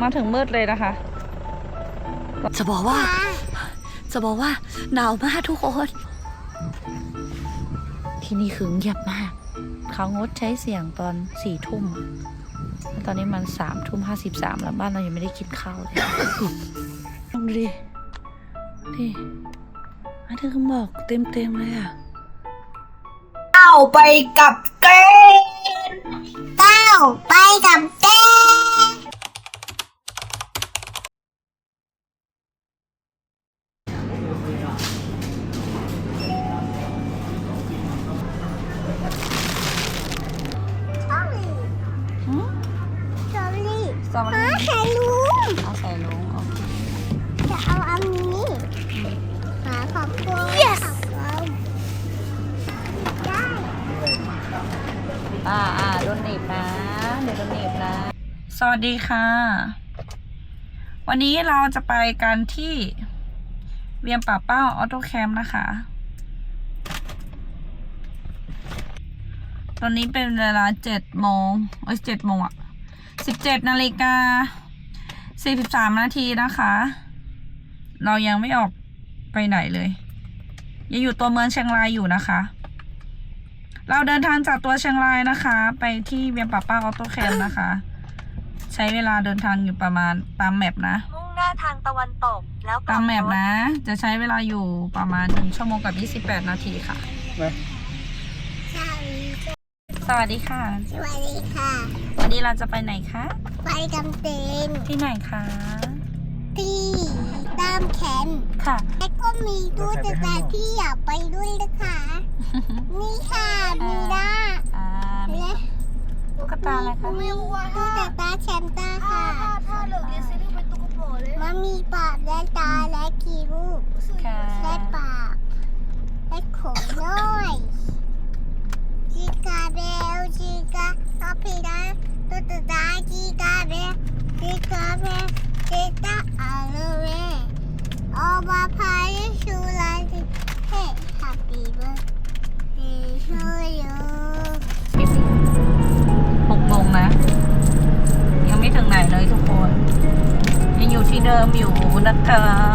มาถึงมืดเลยนะคะ จะบอกว่า จะบอกว่าหนาวมากทุกคน ที่นี่คือเงียบมาก เขางดใช้เสียงตอนสี่ทุ่มอะแล้วตอนนี้มันสามทุ่มห้าสิบสามแล้วบ้านเรายังไม่ได้กินข้าวเลยลองดูดินี่อันนี้คือหมอกเต็มเต็มๆเลยอะก้าวไปกับเต้นก้าวไปกับเต้น สตรอเบอหารี่ไข่ลุงเอาใส่ลุงโอเคจะเอาอันนี้หาขอบคุณ yes ได้อ่าอ่าโดนหนีบนะ เดี๋ยวโดนหนีบนะ สวัสดีค่ะ วันนี้เราจะไปกันที่เวียงป่าเป้าออโต้แคมป์นะคะ ตอนนี้เป็นเวลาเจ็ดโมงเอ้ยเจ็ดโมงอะ สิบเจ็ดนาฬิกาสี่สิบสามนาทีนะคะ เรายังไม่ออกไปไหนเลยยังอยู่ตัวเมืองเชียงรายอยู่นะคะ เราเดินทางจากตัวเชียงรายนะคะ ไปที่เวียงป่าเป้าออโต้แคมป์นะคะ ใช้เวลาเดินทางอยู่ประมาณตามแมปนะมุ่งหน้าทางตะวันตกแล้วกลัตาบมแมปรถนะ จะใช้เวลาอยู่ประมาณหนึ่งชั่วโมงกับ28 นาทีค่ะส วัสดีสวัสดีค่ะ สวัสดีค่ะ วันนี้เราจะไปไหนคะ ไปกับเต้นที่ไหนคะ ที่ตามแขนค่ะ แล้วก็มีตู้แต่ตาที่อยากไปด้วยนะคะ นี่ค่ะมีด้าอ่ามีและตุ๊กตาอะไรคะมีตู้แต่ตาแชมตาค่ะถ้าเหลือเรียนซื้อเป็นตุ๊กโผเลยมันมีปากและตาและกีรูปค่ะและปากและขนน้อย จิกาเบลจิกาตอพีดาตุ๊กตาจิกาเบลจิกาเบลจิตาอาโลเวออบาพายชูลาดิเฮ้ Happy birthday to you หกโมงนะ ยังไม่ถึงไหนเลยทุกคน ยังอยู่ที่เดิมอยู่นะคะ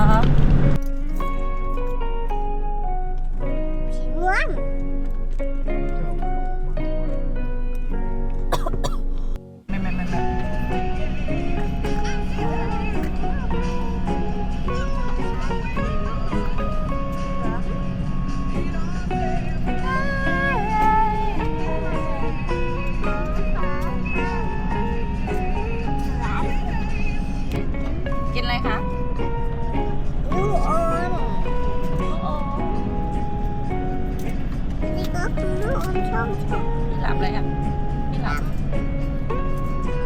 พี่หลับ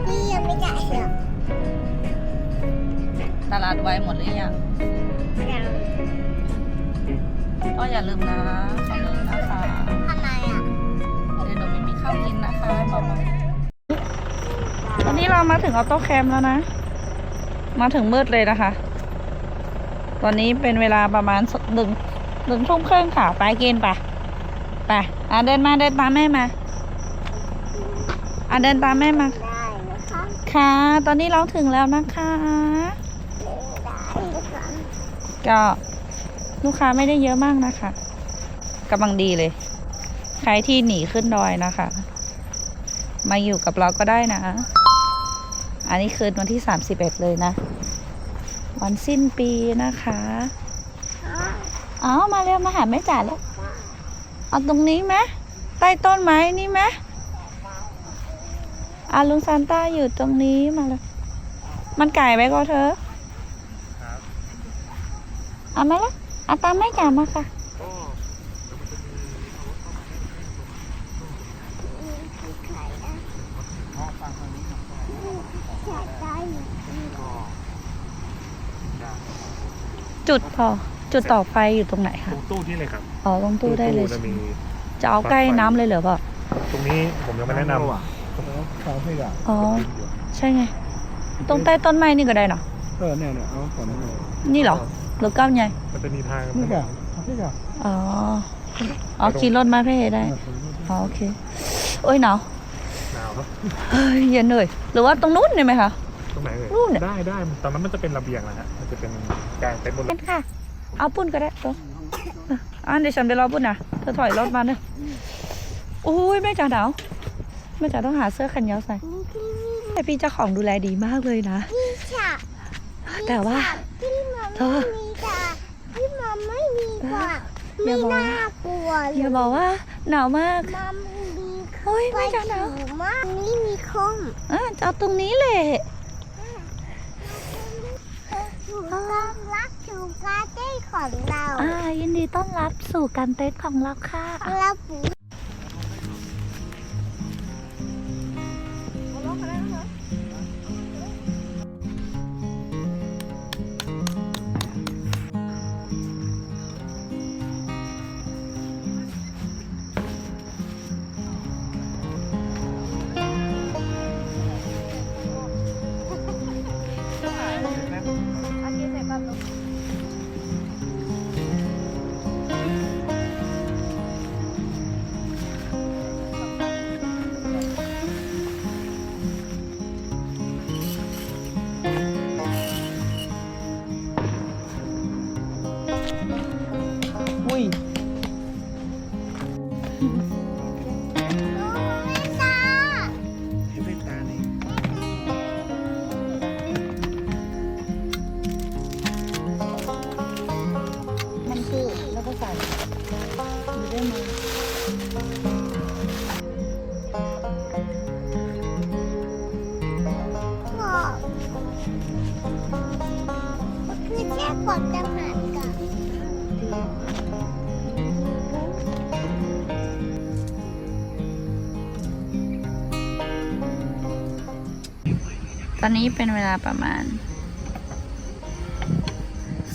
นี่ยังไม่ได้เหรอตลาดไว้หมดหรือยังยังก็อย่าลืมนะข้าวนึ่งนะคะทำไมอะเดี๋ยวหนูไม่มีข้าวกินนะคะบอกมาตอนนี้เรามาถึงออโต้แคมป์แล้วนะ มาถึงมืดเลยนะคะ ตอนนี้เป็นเวลาประมาณหนึ่งหนึ่งทุ่มครึ่งค่ะ ไปกินไปไปอะเดินมาเดินตามแม่มา อะเดินตามแม่มา ได้นะคะค่ะ ตอนนี้เราถึงแล้วนะคะ ได้นะคะก็ลูกค้าไม่ได้เยอะมากนะคะกำลังดีเลย ใครที่หนีขึ้นดอยนะคะ มาอยู่กับเราก็ได้นะ อันนี้คืนวันที่ 31 เลยนะ วันสิ้นปีนะคะเอามาเร็วมาหาแม่จ๋าแล้ว เอาตรงนี้ไหมใต้ต้นไม้นี่ไหม อาลุงซานต้าอยู่ตรงนี้มาเลย มันไก่ไปก็เธอเอามาละเอาตามแม่จ๋ามาค่ะอยากได้อยู่จุดพอ จุดต่อไฟอยู่ตรงไหนตคะรงตู้ที่เลยครับอ๋อลงตู้ได้เลยจะมีจะเอาใกล้น้ำเลยเหรอเปล่าตรงนี้ผมยังไม่แนะนำ อ๋อ ใช่ไง ตรงใต้ต้นไม้นี่ก็ได้เนาะเออเนี่ยเนี่ยเอาก่อนนี่เลยนี่เหรอหรือก้าวใหญ่มันจะมีทางนี่แกนี่แกอ๋อ อ๋อขี่รถมาเพ่ได้ อ๋อโอเคโอ้ยหนาวหนาวครับเฮ้ยเย็นเลยหรือว่าตรงนู้นได้ไหมคะตรงไหนเลยนู่นน่ะได้ได้ตอนนั้นมันจะเป็นระเบียงนะฮะมันจะเป็นกลางเต็นท์บนเป็นค่ะ เอาปุ้นก็ได้ตัวอะเดี๋ยวฉันไปรอปุ้นนะเธอถอยรถมาเนอะโอ้ยแม่จ๋าหนาว แม่จ๋าต้องหาเสื้อแขนยาวใส่แต่พี่เจ้าของดูแลดีมากเลยนะพี่ฉะแต่ว่าพี่มัมเธอไม่มีค่ะพี่มัมไม่มีค่ะเดี๋ไม่ยวบอกน่ากลัวเลอย่าบอกว่าหนาวมากมัมมีโอ้ยไปแม่จ๋าหนาวสูงมากนี่มีคมอะจะเอาตรงนี้แหละถูกต้องรักถูกกาเต้ของเรา อ่ายินดีต้อนรับสู่การเต้นของเราค่ะเรา mm-hmm. ตอนนี้เป็นเวลาประมาณ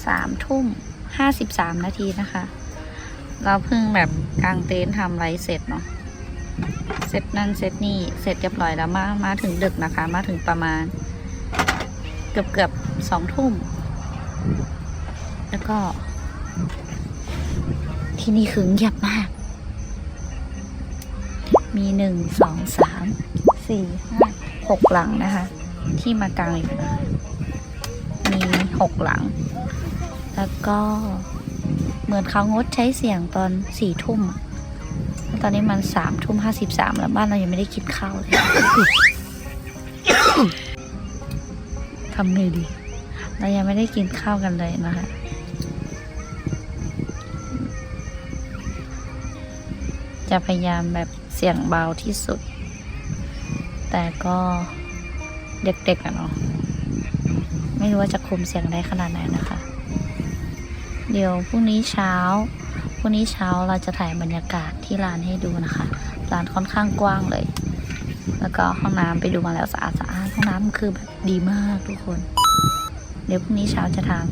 สามทุ่มห้าสิบสามนาทีนะคะ เราเพิ่งแบบกางเต็นท์ทำไรเสร็จเนาะเสร็จนั่นเสร็จนี่เสร็จเรียบร้อยแล้วมามาถึงดึกนะคะ มาถึงประมาณ เกือบเกือบสองทุ่ม แล้วก็ ที่นี่คือเงียบมาก มีหนึ่งสองสามสี่ห้าหกหลังนะคะ ที่มากางอยู่นะมีหกหลัง แล้วก็เหมือนเขางดใช้เสียงตอนสี่ทุ่ม ตอนนี้มันสามทุ่มห้าสิบสามแล้วบ้านเรายังไม่ได้กินข้าวเลยทำไงดี เรายังไม่ได้กินข้าวกันเลยนะคะจะพยายามแบบเสียงเบาที่สุด แต่ก็ เด็กๆอะเนาะไม่รู้ว่าจะคุมเสียงได้ขนาดไหนนะคะ เดี๋ยวพรุ่งนี้เช้าพรุ่งนี้เช้าเราจะถ่ายบรรยากาศที่ร้านให้ดูนะคะ ร้านค่อนข้างกว้างเลย แล้วก็ห้องน้ำไปดูมาแล้วสะอาดสะอาดห้องน้ำคือแบบดีมากทุกคน เดี๋ยวพรุ่งนี้เช้าจะทาง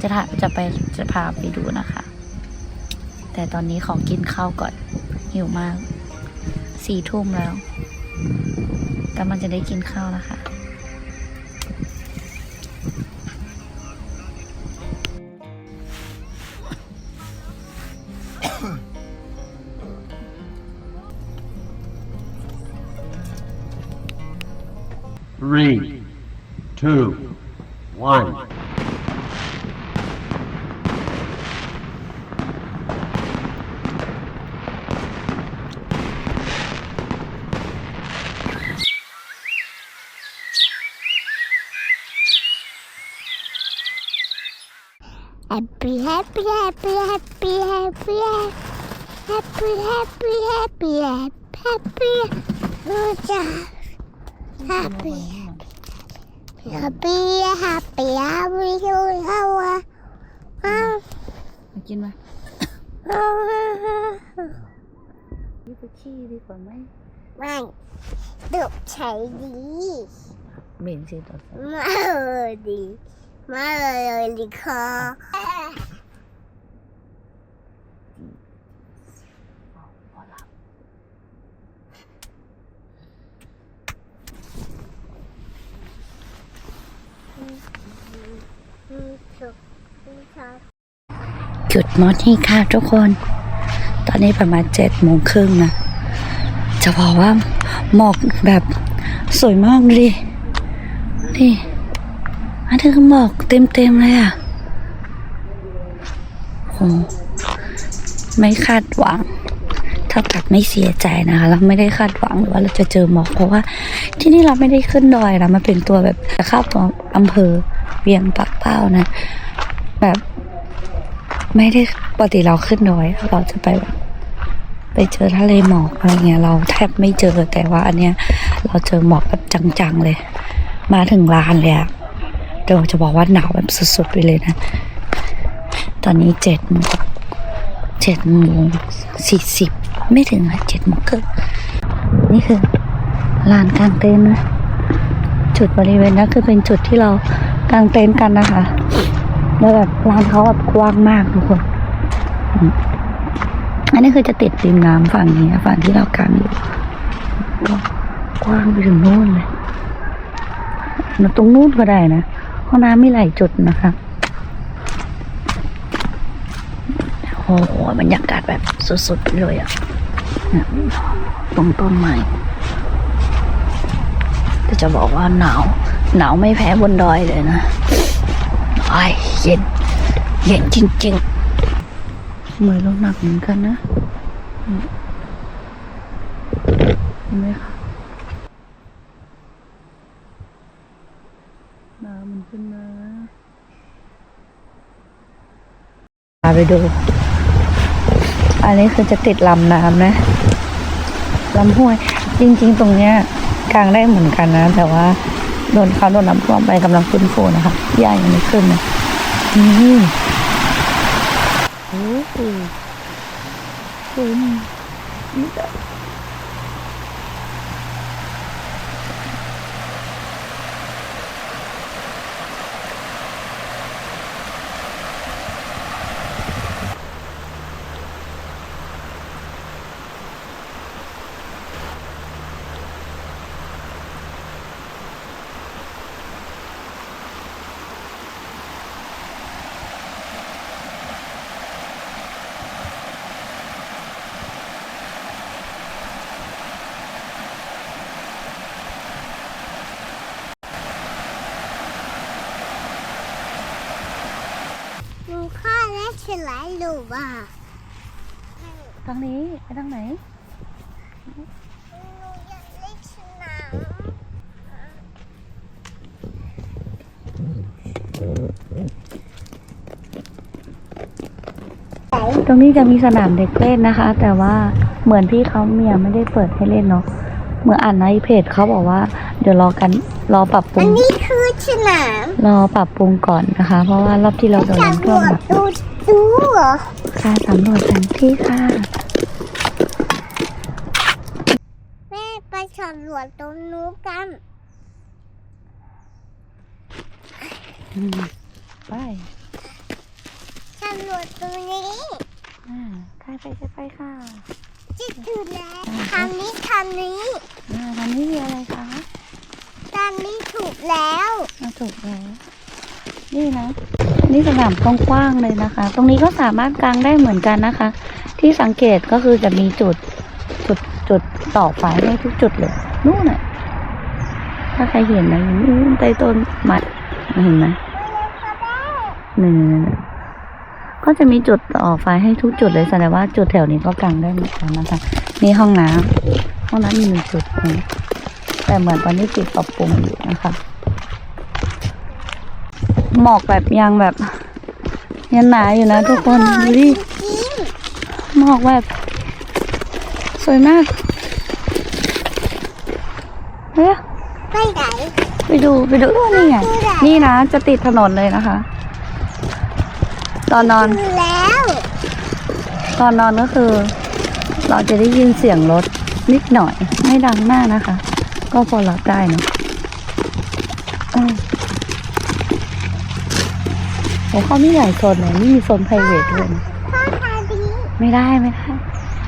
จะถ่ายจะไปจะพาไปดูนะคะ แต่ตอนนี้ขอกินข้าวก่อนหิวมากสี่ทุ่มแล้วกำลังจะได้กินข้าวนะคะ Three, two, one. แฮปปี้แฮปปี้แฮปปี้ Happy Happy Happy h o w a มากินมานี่ไปขี้ดีกว่าไหมไม่ดุใช้ดีเหม็นสิตัวมาเลยดีมาเลยดีค่ะ จุดมอสนี่ค่ะทุกคน ตอนนี้ประมาณเจ็ดโมงครึ่งนะ จะบอกว่าหมอกแบบสวยมากดูดิดิอันนี้คือหมอกเต็มเต็มๆเลยอะโหไม่คาดหวังเท่ากับไม่เสียใจนะคะ เราไม่ได้คาดหวังหรือว่าเราจะเจอหมอกเพราะว่า ที่นี่เราไม่ได้ขึ้นดอยนะมันเป็นตัวแบบข้าตัวอำเภอ เวียงปักเป้านะ แบบไม่ได้ปกติเราขึ้นดอยเราจะไปแบบไปเจอทะเลหมอกอะไรเงี้ยเราแทบไม่เจอแต่ว่าอันเนี้ย เราเจอหมอกแบบจังๆเลย มาถึงลานเลยอะเดี๋ยวจะบอกว่าหนาวแบบสุดๆไปเลยนะ ตอนนี้เจ็ดโมงเจ็ดโมงสี่สิบไม่ถึงอะเจ็ดโมงครึ่งนี่คือลานกลางเต็นท์นะจุดบริเวณนั้นคือเป็นจุดที่เรา กางเต็นท์กันนะคะแล้วแบบลานเขาแบบกว้างมากทุกคน อันนี้คือจะติดริมน้ำฝั่งนี้ฝั่งที่เรากางอยู่ก็กว้างไปถึงโน่นเลยตรงนู่นก็ได้นะห้องน้ำมีหลายจุดนะคะโอ้โหบรรยากาศแบบสุดๆไปเลยอะเนี่ยตรงต้นไม้แต่จะบอกว่าหนาว หนาวไม่แพ้บนดอยเลยนะไอ้ยเย็น เย็นจริงๆ มือลงหนักเหมือนกันนะเห็นไหมคะหนาวมันขึ้นมาพาไปดู อันนี้คือจะติดลำน้ำนะลำห้วย จริง ๆ ตรงเนี้ยกลางได้เหมือนกันนะ แต่ว่า โดนเขาโดนน้ำท่วมไปกำลังฟื้นฟูนะคะย่ายังไม่ขึ้นนะอืมอ้โหคุณนี่จะหนูข้า และฉลายลูกอะทางนี้ไปทางไหนหนูอยากเล่นสนามตรงนี้จะมีสนามเด็กเล่นนะคะ แต่ว่าเหมือนพี่เขาเมียไม่ได้เปิดให้เล่นเนาะเมื่ออ่านในเพจเขาบอกว่า เดี๋ยวรอกันรอปรับปรุอังนนี้คือสนามรอปรับปรุงก่อนนะคะ เพราะว่ารอบที่เราโดนจากน้ำบท่วมวหช นักดูดูเหรอค่ะสำรวจแผนที่ค่ะแม่ไปสำรวจตรงนู้นกันไปสำรวจตรงนี้อ่าใครไปจะไปค่ะจะถึงแล้วทางนี้ทางนี้อ่าทางนี้มีอะไรคะทางนี้ถูกแล้วมาถูกแล้วนี่นะ นี่สนามกว้างๆเลยนะคะ ตรงนี้ก็สามารถกางได้เหมือนกันนะคะ ที่สังเกตก็คือจะมีจุดจุดจุดต่อไฟให้ทุกจุดเลยนู่นน่ะถ้าใครเห็นนะนู่นใต้ต้นไมัดเห็นไหมนี่ๆก็จะมีจุดต่อไฟให้ทุกจุดเลยแสดงว่าจุดแถวนี้ก็กางได้เหมือนกันนะคะนี่ห้องน้ำห้องน้ำมีหนึ่งจุดแต่เหมือนตอนนี้ปิดปรับปรุงอยู่นะคะ หมอกแบบยังแบบ ยังหนาอยู่นะทุกคนดูดิหมอกแบบ สวยมากเฮ้ยไปไหนไปดูไปดูนี่ไงนี่นะจะติดถนนเลยนะคะ ตอนนอนถึงแล้วตอนนอนก็คือ เราจะได้ยินเสียงรถนิดหน่อย ไม่ดังมากนะคะ ก็พอรับได้เนอะ อืมโอ้เขามีหลายโซนเลยนี่มีโซน p r i v a t ด้วยนะพ่อทางนี้ไม่ได้ไม่ได้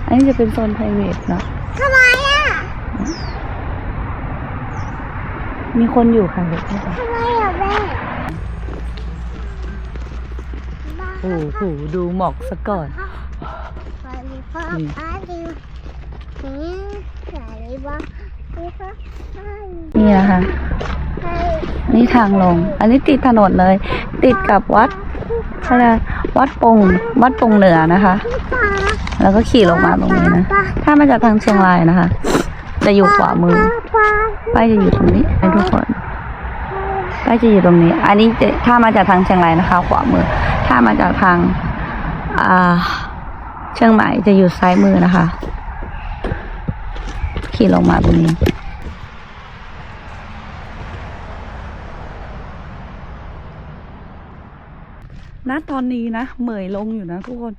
อันนี้จะเป็นโซน p r i v a t เนอะทำไมอะ มีคนอยู่ค่ะเด็กไม่เป็นทำไมอะแม่โอ้โหดูหมอกซะก่อนพ่อมีพ่อป้าดิวนี่ไห นี่นะคะ นี่ทางลง อันนี้ติดถนนเลย ติดกับวัดอะไรวัดปงวัดปงเหนือนะคะ แล้วก็ขี่ลงมาตรงนี้นะ ถ้ามาจากทางเชียงรายนะคะ จะอยู่ขวามือ ป้ายจะอยู่ตรงนี้ให้ทุกคน ป้ายจะอยู่ตรงนี้ อันนี้จะถ้ามาจากทางเชียงรายนะคะ ขวามือ ถ้ามาจากทางอ่าเชียงใหม่จะอยู่ซ้ายมือนะคะ ขี่ลงมาตรงนี้ณตอนนี้นะ เหมยลงอยู่นะทุกคน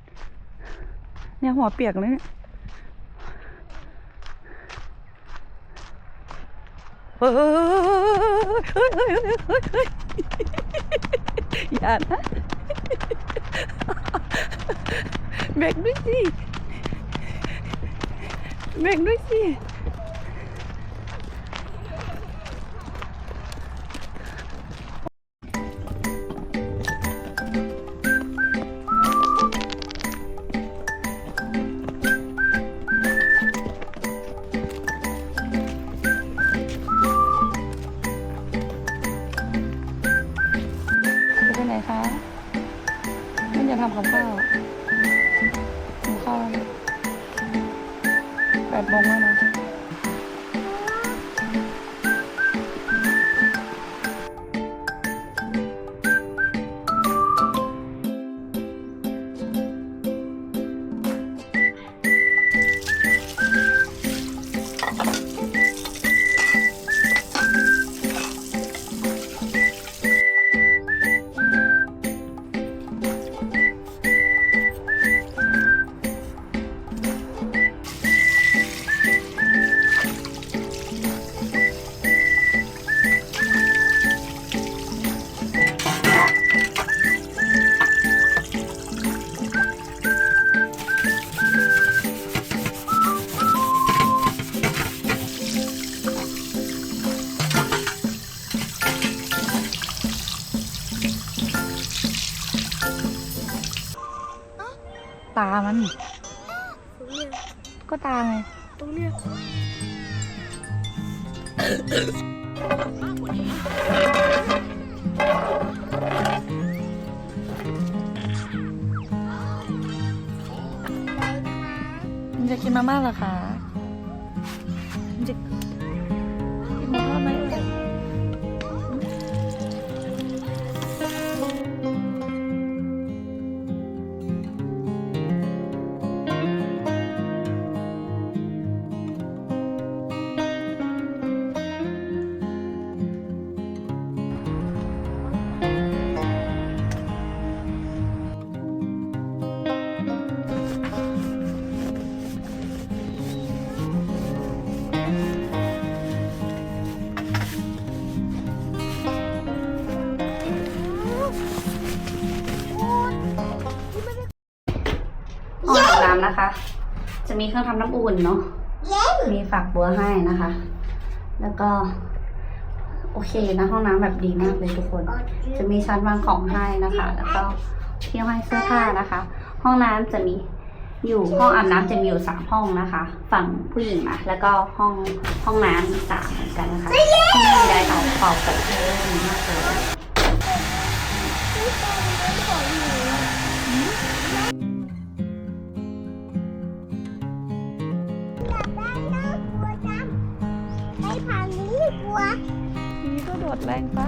เนี่ยหัวเปียกเลยเนี่ยเฮ้ยเฮ้ยเฮ้ยเฮ้ยเฮ้ยเฮ้ยอย่านะเบรกด้วยสิเบรกด้วยสิามัน ก็ตาไง ตรงเนี้ยมันจะกินมาม่าเหรอคะ น้ำนะคะ จะมีเครื่องทำน้ำอุ่นเนาะเย็นมีฝักบัวให้นะคะ แล้วก็ โอเคนะห้องน้ำแบบดีมากเลยทุกคน จะมีชั้นวางของให้นะคะ แล้วก็ที่ห้อยเสื้อผ้านะคะ ห้องน้ำจะมีอยู่ห้องอาบน้ำจะมีอยู่สามห้องนะคะ ฝั่งผู้หญิงนะแล้วก็ห้องห้องน้ำสามเหมือนกันนะคะที่มีไดร์เป่าเป่าผมให้ด้วยดีมากเลยอย ทีนี้ก็โดดแรงไป